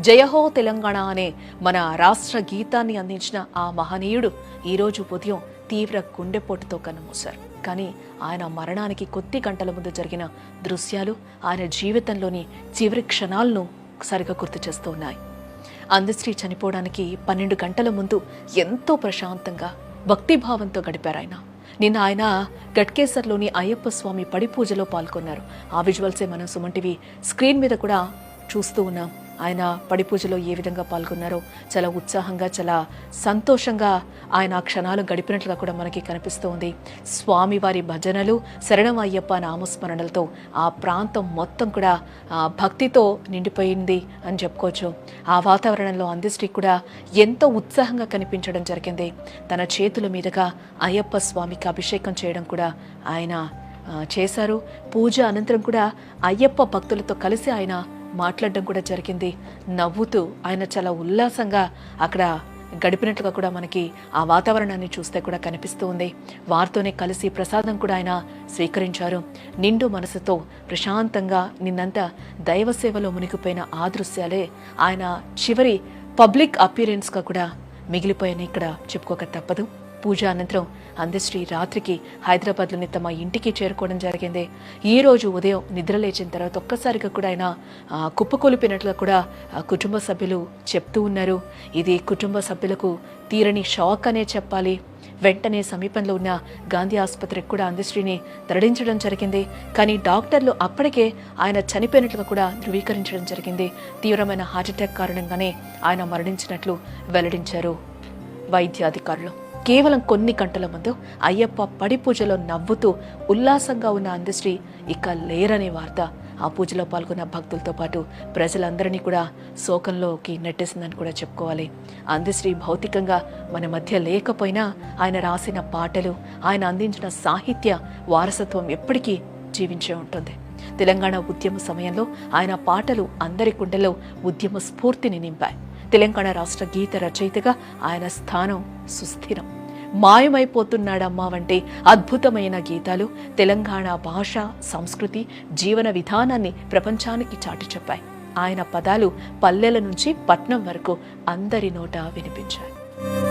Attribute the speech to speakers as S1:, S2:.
S1: జయహో తెలంగాణ అనే మన రాష్ట్ర గీతాన్ని అందించిన ఆ మహనీయుడు. ఈరోజు ఉదయం తీవ్ర గుండెపోటుతో కన్నుమూశారు. కానీ ఆయన మరణానికి కొద్ది గంటల ముందు జరిగిన దృశ్యాలు ఆయన జీవితంలోని చివరి క్షణాలను సరిగా గుర్తు చేస్తూ ఉన్నాయి. అందశ్రీ చనిపోవడానికి పన్నెండు గంటల ముందు ఎంతో ప్రశాంతంగా భక్తిభావంతో గడిపారు ఆయన. నిన్న ఆయన గట్కేసర్లోని అయ్యప్ప స్వామి పడి పూజలో పాల్గొన్నారు. ఆ విజువల్సే మనం సుమన్ టీవీ స్క్రీన్ మీద కూడా చూస్తూ ఉన్నాం. ఆయన పడిపూజలో ఏ విధంగా పాల్గొన్నారో చాలా ఉత్సాహంగా చాలా సంతోషంగా ఆయన ఆ క్షణాలు గడిపినట్లుగా కూడా మనకి కనిపిస్తూ ఉంది స్వామివారి భజనలు శరణం అయ్యప్ప నామస్మరణలతో ఆ ప్రాంతం మొత్తం కూడా భక్తితో నిండిపోయింది అని చెప్పుకోవచ్చు. ఆ వాతావరణంలో అందిశ్రీ కూడా ఎంతో ఉత్సాహంగా కనిపించడం జరిగింది. తన చేతుల మీదుగా అయ్యప్ప స్వామికి అభిషేకం చేయడం కూడా ఆయన చేశారు. పూజ అనంతరం కూడా అయ్యప్ప భక్తులతో కలిసి ఆయన మాట్లాడడం కూడా జరిగింది. నవ్వుతూ ఆయన చాలా ఉల్లాసంగా అక్కడ గడిపినట్లుగా కూడా మనకి ఆ వాతావరణాన్ని చూస్తే కూడా కనిపిస్తూ ఉంది. వారితోనే కలిసి ప్రసాదం కూడా ఆయన స్వీకరించారు. నిండు మనసుతో ప్రశాంతంగా నిన్నంతా దైవ సేవలో మునిగిపోయిన ఆ దృశ్యాలే ఆయన చివరి పబ్లిక్ అపీరెన్స్గా కూడా మిగిలిపోయాయని ఇక్కడ చెప్పుకోక తప్పదు. పూజ అనంతరం అందశ్రీ రాత్రికి హైదరాబాద్లోని తమ ఇంటికి చేరుకోవడం జరిగింది. ఈ రోజు ఉదయం నిద్ర లేచిన తర్వాత ఒక్కసారిగా కూడా ఆయన ఆ, కుప్పకూలిపోయినట్లుగా కూడా కుటుంబ సభ్యులు చెప్తూ ఉన్నారు. ఇది కుటుంబ సభ్యులకు తీరని షాక్ అనే చెప్పాలి. వెంటనే సమీపంలో ఉన్న గాంధీ ఆసుపత్రికి కూడా అందశ్రీని తరలించడం జరిగింది. కానీ డాక్టర్లు అప్పటికే ఆయన చనిపోయినట్లుగా కూడా ధృవీకరించడం జరిగింది. తీవ్రమైన హార్ట్అటాక్ కారణంగానే ఆయన మరణించినట్లు వెల్లడించారు. వైద్యాధికారులు. కేవలం కొన్ని గంటల ముందు అయ్యప్ప పడి పూజలో నవ్వుతూ ఉల్లాసంగా ఉన్న అందశ్రీ ఇక లేరనే వార్త. ఆ పూజలో పాల్గొన్న భక్తులతో పాటు ప్రజలందరినీ కూడా శోకంలోకి నెట్టేసిందని కూడా చెప్పుకోవాలి. అందశ్రీ భౌతికంగా మన మధ్య లేకపోయినా ఆయన రాసిన పాటలు ఆయన అందించిన సాహిత్య వారసత్వం ఎప్పటికీ జీవించే ఉంటుంది. తెలంగాణ ఉద్యమ సమయంలో ఆయన పాటలు అందరి గుండెలో ఉద్యమ స్ఫూర్తిని నింపాయి. తెలంగాణ రాష్ట్ర గీత రచయితగా ఆయన స్థానం సుస్థిరం. మాయమైపోతున్నాడమ్మా వంటి అద్భుతమైన గీతాలు తెలంగాణ భాష సంస్కృతి జీవన విధానాన్ని ప్రపంచానికి చాటి చెప్పాయి. ఆయన పదాలు పల్లెల నుంచి పట్నం వరకు అందరి నోట వినిపించాయి.